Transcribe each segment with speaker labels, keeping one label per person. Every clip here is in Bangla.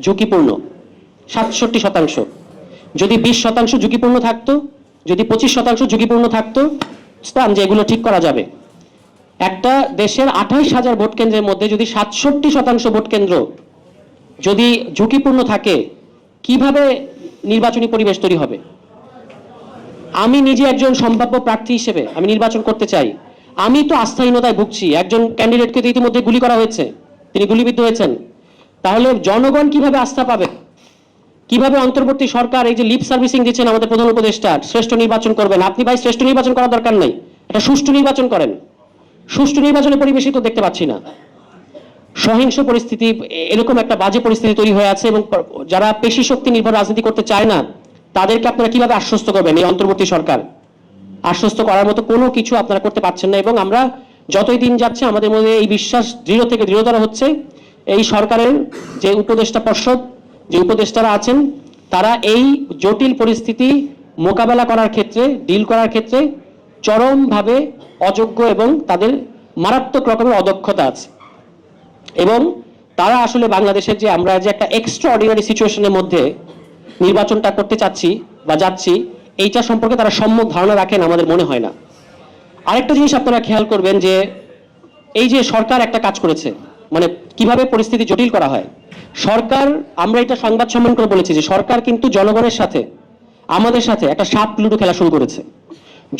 Speaker 1: ঝুঁকিপূর্ণ, সাতষট্টি শতাংশ। যদি বিশ শতাংশ ঝুঁকিপূর্ণ থাকতো, যদি পঁচিশ শতাংশ ঝুঁকিপূর্ণ থাকতো বুঝতাম যে এগুলো ঠিক করা যাবে। একটা দেশের আঠাইশ হাজার ভোট কেন্দ্রের মধ্যে যদি সাতষট্টি শতাংশ ভোট কেন্দ্র যদি ঝুঁকিপূর্ণ থাকে, কীভাবে নির্বাচনী পরিবেশ তৈরি হবে? আমি নিজে একজন সম্ভাব্য প্রার্থী হিসেবে আমি নির্বাচন করতে চাই। আমি তো আস্থাহীনতায় ভুগছি। একজন ক্যান্ডিডেটকে ইতিমধ্যে গুলি করা হয়েছে। তিনি গুলিবিদ্ধ হয়েছেন। তাহলে জনগণ কীভাবে আস্থা পাবে? কীভাবে অন্তর্বর্তী সরকার এই যে লিপ সার্ভিসিং দিচ্ছেন আমাদের প্রধান উপদেষ্টা, শ্রেষ্ঠ নির্বাচন করবেন? আপনি ভাই, শ্রেষ্ঠ নির্বাচন করার দরকার নেই। এটা সুষ্ঠু নির্বাচন করেন। সুষ্ঠু নির্বাচনের পরিবেশই তো দেখতে পাচ্ছি না। সহিংস পরিস্থিতি, এরকম একটা বাজে পরিস্থিতি তৈরি হয়ে আছে এবং যারা পেশি শক্তি নির্ভর রাজনীতি করতে চায় না, তাদেরকে আপনারা কীভাবে আশ্বস্ত করবেন এই অন্তর্বর্তী সরকার? আশ্বস্ত করার মতো কোনো কিছু আপনারা করতে পারছেন না এবং আমরা যতই দিন যাচ্ছে আমাদের মধ্যে এই বিশ্বাস দৃঢ় থেকে দৃঢ়তর হচ্ছে এই সরকারের যে উপদেষ্টা পর্ষদ, যে উপদেষ্টারা আছেন, তারা এই জটিল পরিস্থিতি মোকাবেলা করার ক্ষেত্রে, ডিল করার ক্ষেত্রে চরমভাবে অযোগ্য এবং তাদের মারাত্মক রকমের অদক্ষতা আছে। এবং তারা আসলে বাংলাদেশের যে আমরা যে একটা এক্সট্রা অর্ডিনারি সিচুয়েশনের মধ্যে নির্বাচনটা করতে চাচ্ছি বা যাচ্ছি, এইটা সম্পর্কে তারা সম্যক ধারণা রাখেন আমাদের মনে হয় না। আরেকটা জিনিস আপনারা খেয়াল করবেন যে, এই যে সরকার একটা কাজ করেছে মানে কীভাবে পরিস্থিতি জটিল করা হয়? সরকার, আমরা এটা সংবাদ সম্মেলন করে বলেছি যে সরকার কিন্তু জনগণের সাথে, আমাদের সাথে একটা সাপ লুডো খেলা শুরু করেছে।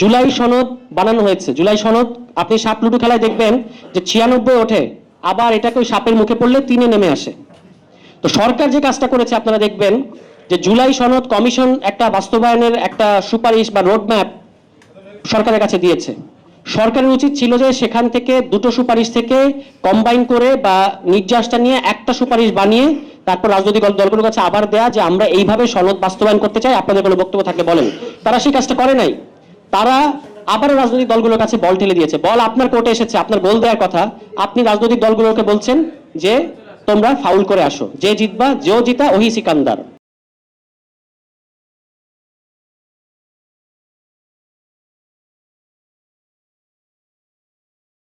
Speaker 1: জুলাই সনদ বানানো হয়েছে। জুলাই সনদ, আপনি সাপ লুডো খেলায় দেখবেন যে ছিয়ানব্বই ওঠে, আবার এটাকে ওই সাপের মুখে পড়লে তিনে নেমে আসে। তো সরকার যে কাজটা করেছে, আপনারা দেখবেন যে জুলাই সনদ কমিশন একটা বাস্তবায়নের একটা সুপারিশ বা রোডম্যাপ সরকারের কাছে দিয়েছে। সরকারের উচিত ছিল যে সেখান থেকে দুটো সুপারিশ থেকে কম্বাইন করে বা নির্যাসটা নিয়ে একটা সুপারিশ বানিয়ে তারপর রাজনৈতিক দল- দলগুলোর কাছে আবার দেয়া যে আমরা এইভাবে সনদ বাস্তবায়ন করতে চাই। আপনাদের কোনো বক্তব্য থাকলে বলেন। তারা সেই কাজটা করে নাই। তারা আবারও রাজনৈতিক দলগুলোর কাছে বল ঠেলে দিয়েছে। বল আপনার কোর্টে এসেছে, আপনার গোল দেওয়ার কথা। আপনি রাজনৈতিক দলগুলোকে বলছেন যে তোমরা ফাউল করে আসো। যে জিতবা যেও জিতা, ওহি সিকান্দার।